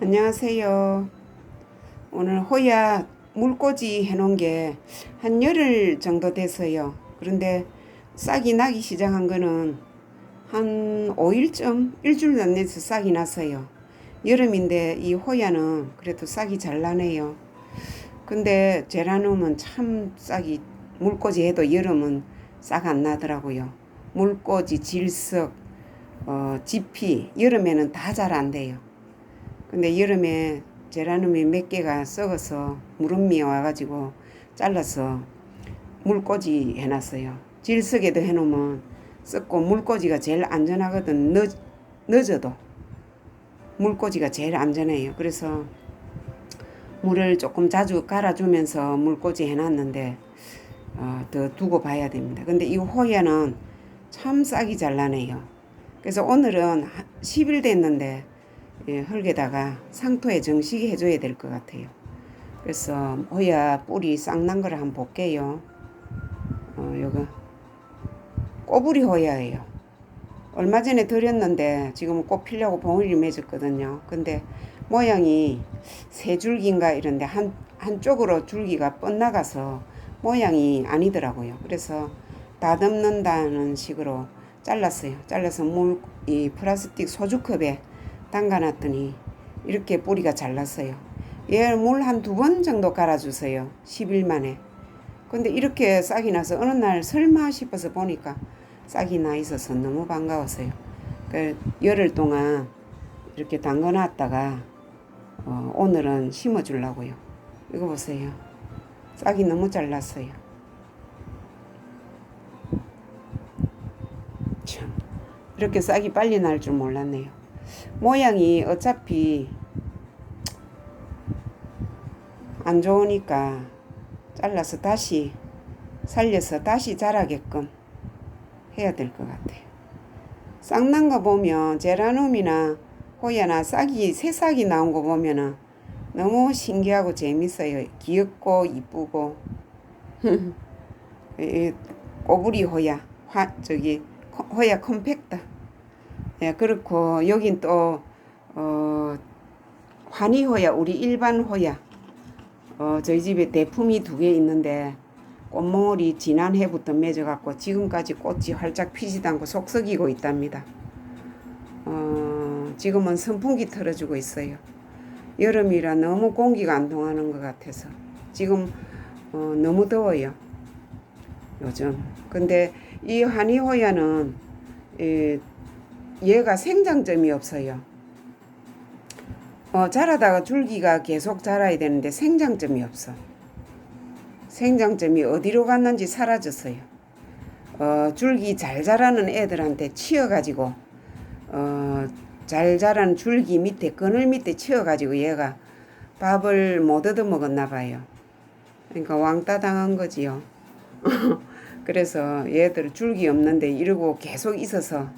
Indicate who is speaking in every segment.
Speaker 1: 안녕하세요. 오늘 호야 물꽂이 해놓은 게 한 열흘 정도 됐어요. 그런데 싹이 나기 시작한 거는 한 5일쯤 일주일 안 돼서 싹이 났어요. 여름인데 이 호야는 그래도 싹이 잘 나네요. 근데 제라늄은 참 싹이 물꽂이 해도 여름은 싹 안 나더라고요. 물꽂이, 질석, 어, 지피 여름에는 다 잘 안 돼요. 근데 여름에 제라늄이 몇 개가 썩어서 무름미 와가지고 잘라서 물꽂이 해놨어요. 질석에도 해놓으면 썩고 물꽂이가 제일 안전하거든. 늦, 늦어도 물꽂이가 제일 안전해요. 그래서 물을 조금 자주 갈아주면서 물꽂이 해놨는데 어, 더 두고 봐야 됩니다. 근데 이 호야는 참 싹이 잘 나네요. 그래서 오늘은 10일 됐는데 예, 흙에다가 상토에 정식이 해줘야 될 것 같아요. 그래서 호야 뿌리 싹난 거를 한번 볼게요. 어, 요거 꼬부리 호야예요. 얼마 전에 드렸는데 지금 꽃 피려고 봉우리를 맺었거든요. 근데 모양이 세 줄기인가 이런데 한 한쪽으로 줄기가 뻗나가서 모양이 아니더라고요. 그래서 다듬는다는 식으로 잘랐어요. 잘라서 물 이 플라스틱 소주컵에 담가놨더니 이렇게 뿌리가 잘났어요. 얘 물 한 두 번 정도 갈아주세요. 10일 만에. 근데 이렇게 싹이 나서 어느 날 설마 싶어서 보니까 싹이 나 있어서 너무 반가웠어요. 그 열흘 동안 이렇게 담가놨다가 어, 오늘은 심어주려고요. 이거 보세요. 싹이 너무 잘났어요. 참 이렇게 싹이 빨리 날 줄 몰랐네요. 모양이 어차피 안 좋으니까 잘라서 다시 살려서 다시 자라게끔 해야 될 것 같아요. 싹난 거 보면 제라늄이나 호야나 싹이 새싹이 나온 거 보면은 너무 신기하고 재밌어요. 귀엽고 이쁘고 이 꼬부리 호야 화 저기 호야 컴팩트 예 그렇고 여긴 또 어, 환희 호야 우리 일반 호야 어, 저희 집에 대품이 두 개 있는데 꽃몽울이 지난해부터 맺어갖고 지금까지 꽃이 활짝 피지도 않고 속썩이고 있답니다. 어, 지금은 선풍기 틀어주고 있어요. 여름이라 너무 공기가 안 통하는 것 같아서 지금 어, 너무 더워요. 요즘. 근데 이 한이호야는 이, 얘가 생장점이 없어요. 어, 자라다가 줄기가 계속 자라야 되는데 생장점이 없어. 생장점이 어디로 갔는지 사라졌어요. 어, 줄기 잘 자라는 애들한테 치여가지고 어, 잘 자란 줄기 밑에 그늘 밑에 치여가지고 얘가 밥을 못 얻어 먹었나 봐요. 그러니까 왕따 당한 거지요. 그래서 얘들 줄기 없는데 이러고 계속 있어서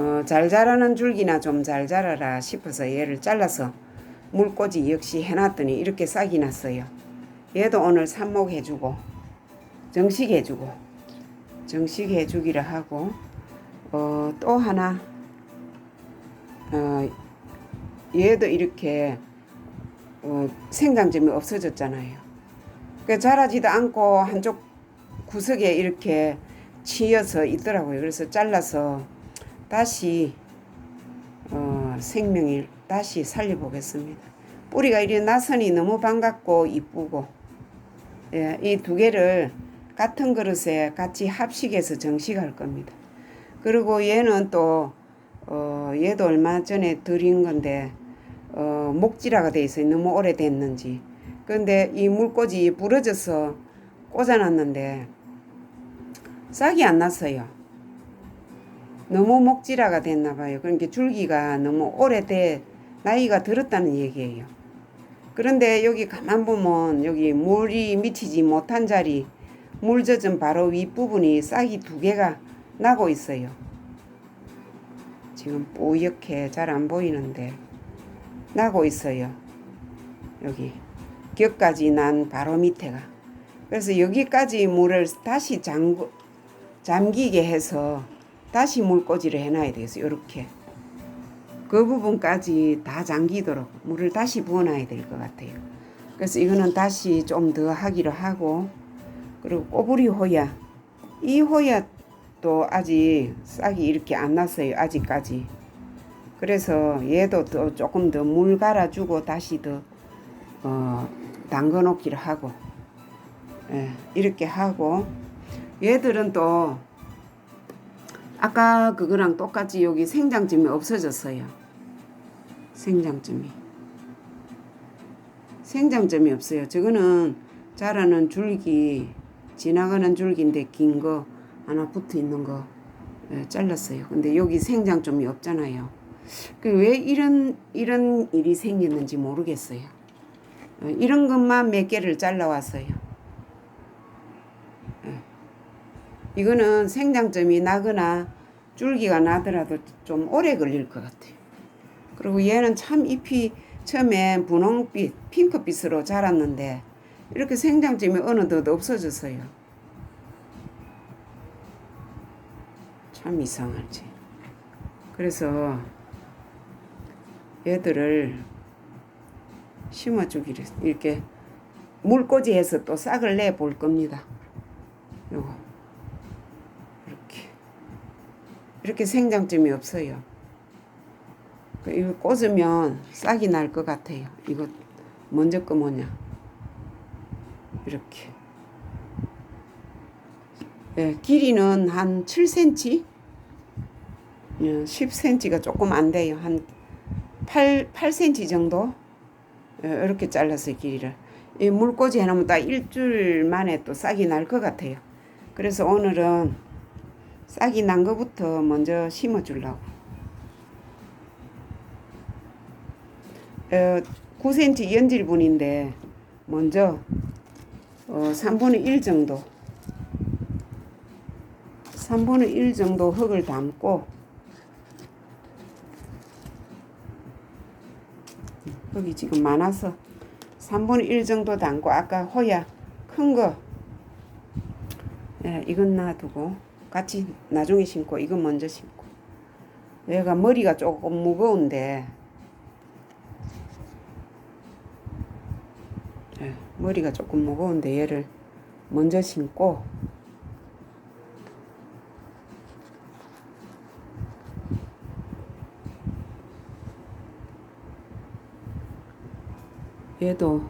Speaker 1: 어, 잘 자라는 줄기나 좀 잘 자라라 싶어서 얘를 잘라서 물꽂이 역시 해놨더니 이렇게 싹이 났어요. 얘도 오늘 삽목해주고 정식해주고 정식해주기를 하고 어, 또 하나 어, 얘도 이렇게 어, 생장점이 없어졌잖아요. 그 자라지도 않고 한쪽 구석에 이렇게 치여서 있더라고요. 그래서 잘라서 다시 어, 생명을 다시 살려보겠습니다. 뿌리가 이리 나선이 너무 반갑고 이쁘고 예, 이두 개를 같은 그릇에 같이 합식해서 정식할 겁니다. 그리고 얘는 또 어, 얘도 얼마 전에 드린 건데 어, 목지라가 돼 있어요. 너무 오래됐는지. 근데 이 물꽂이 부러져서 꽂아놨는데 싹이 안 났어요. 너무 목지라가 됐나 봐요. 그러니까 줄기가 너무 오래돼 나이가 들었다는 얘기예요. 그런데 여기 가만 보면 여기 물이 미치지 못한 자리 물 젖은 바로 윗부분이 싹이 두 개가 나고 있어요. 지금 뽀얗게 잘 안 보이는데 나고 있어요. 여기 격까지 난 바로 밑에가. 그래서 여기까지 물을 다시 잠그, 잠기게 해서 다시 물꽂이를 해놔야 되겠어요. 이렇게. 그 부분까지 다 잠기도록 물을 다시 부어놔야 될 것 같아요. 그래서 이거는 다시 좀 더 하기로 하고 그리고 꼬부리 호야 이 호야도 아직 싹이 이렇게 안 났어요 아직까지 그래서 얘도 더 조금 더 물 갈아주고 다시 더 어, 담궈 놓기를 하고 예, 이렇게 하고 얘들은 또 아까 그거랑 똑같이 여기 생장점이 없어졌어요. 생장점이. 생장점이 없어요. 저거는 자라는 줄기, 지나가는 줄기인데 긴 거 하나 붙어 있는 거 예, 잘랐어요. 근데 여기 생장점이 없잖아요. 그왜 이런 이런 일이 생겼는지 모르겠어요. 어, 이런 것만 몇 개를 잘라왔어요. 예. 이거는 생장점이 나거나 줄기가 나더라도 좀 오래 걸릴 것 같아요. 그리고 얘는 참 잎이 처음에 분홍빛, 핑크빛으로 자랐는데 이렇게 생장점이 어느덧 없어졌어요. 참 이상하지. 그래서 얘들을 심어주기를 이렇게 물꽂이해서 또 싹을 내 볼 겁니다. 요거 이렇게 생장점이 없어요. 그 이거 꽂으면 싹이 날 것 같아요. 이거 먼저 거 뭐냐? 이렇게. 예, 길이는 한 7cm, 예, 10cm가 조금 안 돼요. 한 8, 8cm 정도 예, 이렇게 잘랐어요 길이를. 이 물꽂이 해놓으면 딱 일주일 만에 또 싹이 날 것 같아요. 그래서 오늘은 싹이 난 것부터 먼저 심어 주려고. 어, 9cm 연질분인데 먼저 어, 3분의 1 정도 3분의 1 정도 흙을 담고 흙이 지금 많아서 3분의 1 정도 담고 아까 호야 큰거 예, 이건 놔두고 같이 나중에 심고 이건 먼저 심고. 얘가 머리가 조금 무거운데. 예, 머리가 조금 무거운데 얘를 먼저 심고. 얘도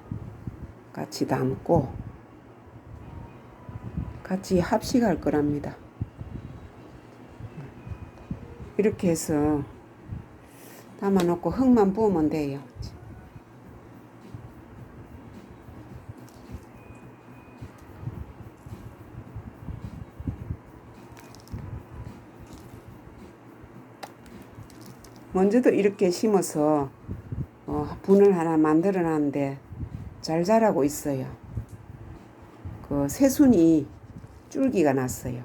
Speaker 1: 같이 담고 같이 합식할 거랍니다. 이렇게 해서 담아놓고 흙만 부으면 돼요. 먼저도 이렇게 심어서 어, 분을 하나 만들어 놨는데 잘 자라고 있어요. 그 새순이 줄기가 났어요.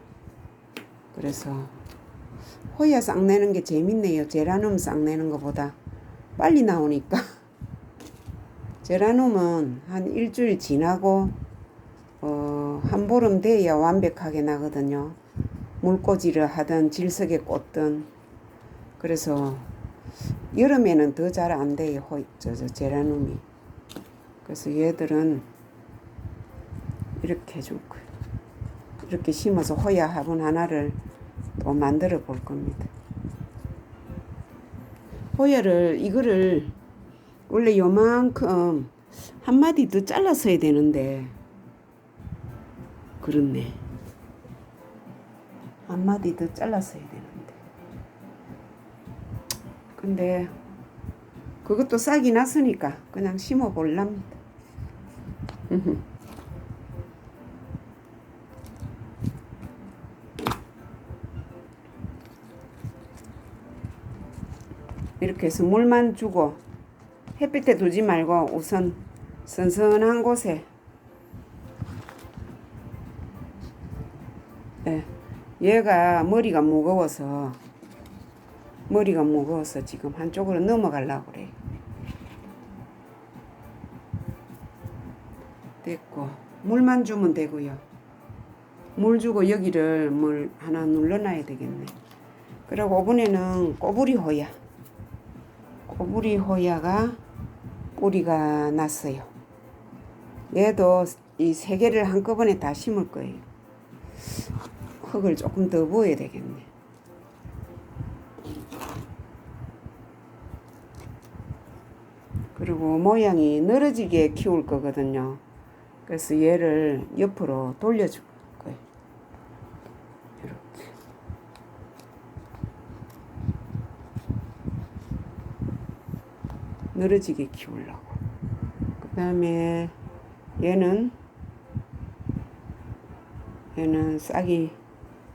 Speaker 1: 그래서 호야 싹 내는 게 재밌네요. 제라늄 싹 내는 것보다 빨리 나오니까. 제라늄은 한 일주일 지나고 어, 한 보름 돼야 완벽하게 나거든요. 물꽂이를 하든 질석에 꽂든 그래서 여름에는 더 잘 안 돼요. 호, 저, 저 제라늄이. 그래서 얘들은 이렇게 해줄 거예요. 이렇게 심어서 호야 화분 하나를 또 만들어 볼 겁니다. 호야를 이거를 원래 요만큼 한 마디 더 잘랐어야 되는데 그렇네. 한 마디 더 잘랐어야 되는데. 근데 그것도 싹이 났으니까 그냥 심어 볼랍니다. 해서 물만 주고 햇빛에 두지 말고 우선 선선한 곳에 예, 얘가 머리가 무거워서 머리가 무거워서 지금 한쪽으로 넘어가려고 그래. 됐고 물만 주면 되고요. 물 주고 여기를 물 하나 눌러놔야 되겠네. 그리고 오븐에는 꼬부리 호야. 꼬부리 호야가 뿌리가 났어요. 얘도 이 세 개를 한꺼번에 다 심을 거예요. 흙을 조금 더 부어야 되겠네. 그리고 모양이 늘어지게 키울 거거든요. 그래서 얘를 옆으로 돌려줄 거예요. 이렇게. 늘어지게 키우려고. 그 다음에 얘는 얘는 싹이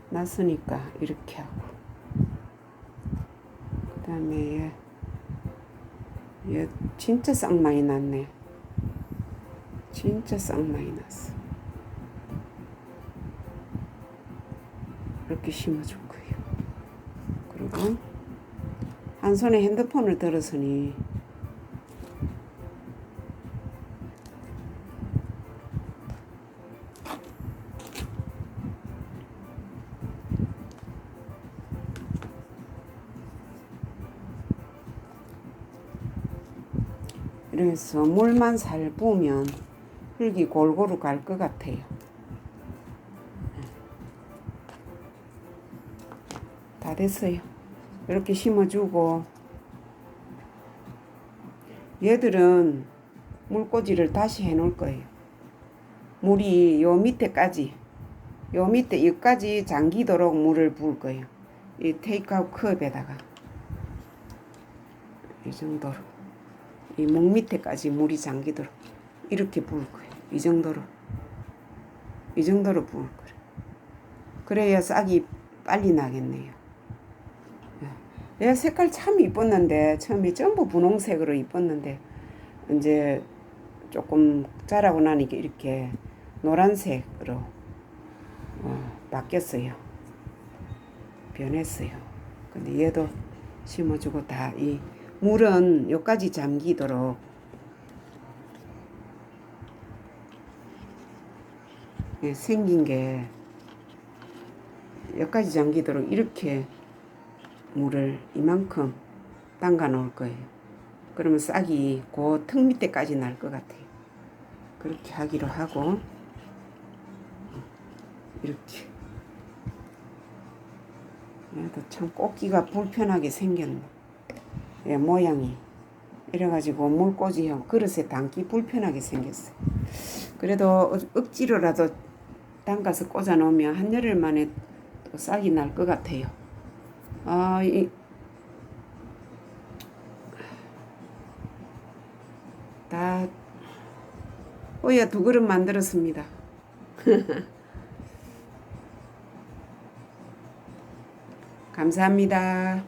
Speaker 1: 났으니까 이렇게 하고. 그 다음에 얘, 얘 진짜 싹 많이 났네. 진짜 싹 많이 났어. 이렇게 심어줄 거예요. 그리고 한 손에 핸드폰을 들었으니 이래서 물만 살 부으면 흙이 골고루 갈 것 같아요. 다 됐어요. 이렇게 심어주고 얘들은 물꽂이를 다시 해놓을 거예요. 물이 요 밑에까지 요 밑에 여기까지 잠기도록 물을 부을 거예요. 이 테이크아웃 컵에다가 이 정도로 이 목 밑에까지 물이 잠기도록 이렇게 부을 거예요. 이 정도로 이 정도로 부을 거예요. 그래야 싹이 빨리 나겠네요. 예. 얘 색깔 참 이뻤는데 처음에 전부 분홍색으로 이뻤는데 이제 조금 자라고 나니까 이렇게 노란색으로 어, 바뀌었어요. 변했어요. 근데 얘도 심어주고 다 이 물은 여기까지 잠기도록 예, 생긴 게 여기까지 잠기도록 이렇게 물을 이만큼 담가 놓을 거예요. 그러면 싹이 그 턱 밑에까지 날 것 같아요. 그렇게 하기로 하고 이렇게 얘도 참 꽂기가 불편하게 생겼네. 예, 모양이 이래가지고 물꽂이형 그릇에 담기 불편하게 생겼어요. 그래도 억- 억지로라도 담가서 꽂아 놓으면 한여름 만에 또 싹이 날 것 같아요. 아, 이다 호야 두 그릇 만들었습니다. 감사합니다.